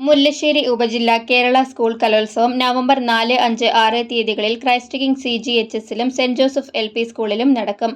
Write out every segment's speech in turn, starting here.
മുല്ലശ്ശേരി ഉപജില്ല കേരള സ്കൂൾ കലോത്സവം നവംബർ നാല് അഞ്ച് ആറ് തീയതികളിൽ Christ King C G H എസിലും saint Joseph L P സ്കൂളിലും നടക്കും.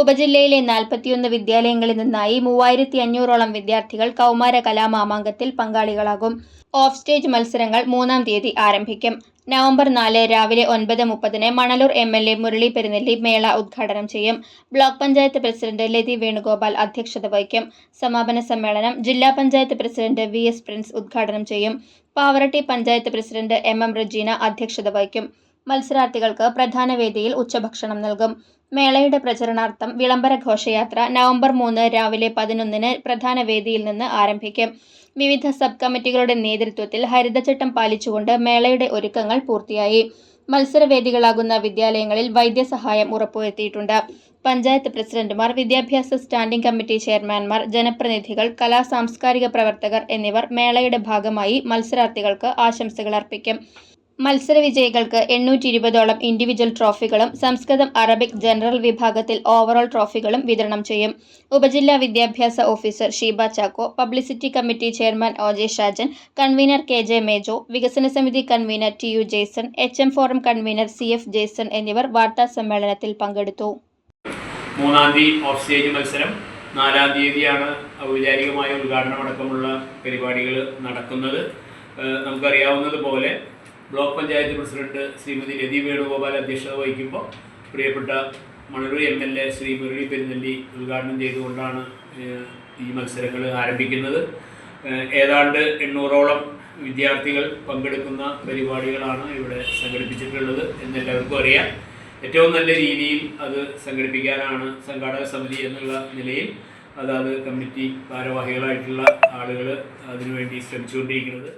ഉപജില്ലയിലെ നാൽപ്പത്തിയൊന്ന് വിദ്യാലയങ്ങളിൽ നിന്നായി മൂവായിരത്തി അഞ്ഞൂറോളം വിദ്യാർത്ഥികൾ കൗമാര കലാമാമാങ്കത്തിൽ പങ്കാളികളാകും. ഓഫ് സ്റ്റേജ് മത്സരങ്ങൾ മൂന്നാം തീയതി ആരംഭിക്കും. നവംബർ നാല് രാവിലെ ഒൻപത് മുപ്പതിന് Manalur M L A Murali Perunnelli മേള ഉദ്ഘാടനം ചെയ്യും. ബ്ലോക്ക് പഞ്ചായത്ത് പ്രസിഡന്റ് ലതി വേണുഗോപാൽ അധ്യക്ഷത വഹിക്കും. സമാപന സമ്മേളനം ജില്ലാ panchayat president V S Prince ഉദ്ഘാടനം ചെയ്യും. Pavaratty panchayat president M M Rejeena അധ്യക്ഷത വഹിക്കും. മത്സരാർത്ഥികൾക്ക് പ്രധാന വേദിയിൽ ഉച്ചഭക്ഷണം നൽകും. മേളയുടെ പ്രചരണാർത്ഥം വിളംബര ഘോഷയാത്ര നവംബർ മൂന്ന് രാവിലെ പതിനൊന്നിന് പ്രധാന വേദിയിൽ നിന്ന് ആരംഭിക്കും. വിവിധ സബ് കമ്മിറ്റികളുടെ നേതൃത്വത്തിൽ ഹരിതചട്ടം പാലിച്ചുകൊണ്ട് മേളയുടെ ഒരുക്കങ്ങൾ പൂർത്തിയായി. മത്സരവേദികളാകുന്ന വിദ്യാലയങ്ങളിൽ വൈദ്യസഹായം ഉറപ്പുവരുത്തിയിട്ടുണ്ട്. പഞ്ചായത്ത് പ്രസിഡന്റുമാർ വിദ്യാഭ്യാസ സ്റ്റാൻഡിംഗ് കമ്മിറ്റി ചെയർമാൻമാർ ജനപ്രതിനിധികൾ കലാ സാംസ്കാരിക പ്രവർത്തകർ എന്നിവർ മേളയുടെ ഭാഗമായി മത്സരാർത്ഥികൾക്ക് ആശംസകൾ അർപ്പിക്കും. മത്സര വിജയികൾക്ക് എണ്ണൂറ്റി ഇരുപതോളം ഇൻഡിവിജ്വൽ ട്രോഫികളും സംസ്കൃതം അറബിക് ജനറൽ വിഭാഗത്തിൽ ഓവറോൾ ട്രോഫികളും വിതരണം ചെയ്യും. ഉപജില്ലാ വിദ്യാഭ്യാസ officer Sheeba Chacko publicity committee chairman O J Shajan convener K J Mejo വികസന സമിതി convener T U Jaison H M forum convener C F Jaison എന്നിവർ വാർത്താ സമ്മേളനത്തിൽ പങ്കെടുത്തു. മൂന്നാം തീയതി ഓഫ് സ്റ്റേജ് മത്സരം. നാലാം തീയതിയാണ് ഔപചാരികമായ ഉദ്ഘാടനം അടക്കമുള്ള പരിപാടികൾ നടക്കുന്നത്. ഏഹ് നമുക്കറിയാവുന്നതുപോലെ ബ്ലോക്ക് പഞ്ചായത്ത് പ്രസിഡന്റ് ശ്രീമതി രതി വേണുഗോപാൽ അധ്യക്ഷത വഹിക്കുമ്പോൾ പ്രിയപ്പെട്ട Manalur M L A Shri Murali Perunnalli ഉദ്ഘാടനം ചെയ്തുകൊണ്ടാണ് ഈ മത്സരങ്ങൾ ആരംഭിക്കുന്നത്. ഏതാണ്ട് എണ്ണൂറോളം വിദ്യാർത്ഥികൾ പങ്കെടുക്കുന്ന പരിപാടികളാണ് ഇവിടെ സംഘടിപ്പിച്ചിട്ടുള്ളത് എന്നെല്ലാവർക്കും അറിയാം. ഏറ്റവും നല്ല രീതിയിൽ അത് സംഘടിപ്പിക്കാനാണ് സംഘാടക സമിതി എന്നുള്ള നിലയിൽ അതാത് കമ്മിറ്റി ഭാരവാഹികളായിട്ടുള്ള ആളുകൾ അതിനുവേണ്ടി ശ്രമിച്ചുകൊണ്ടിരിക്കുന്നത്.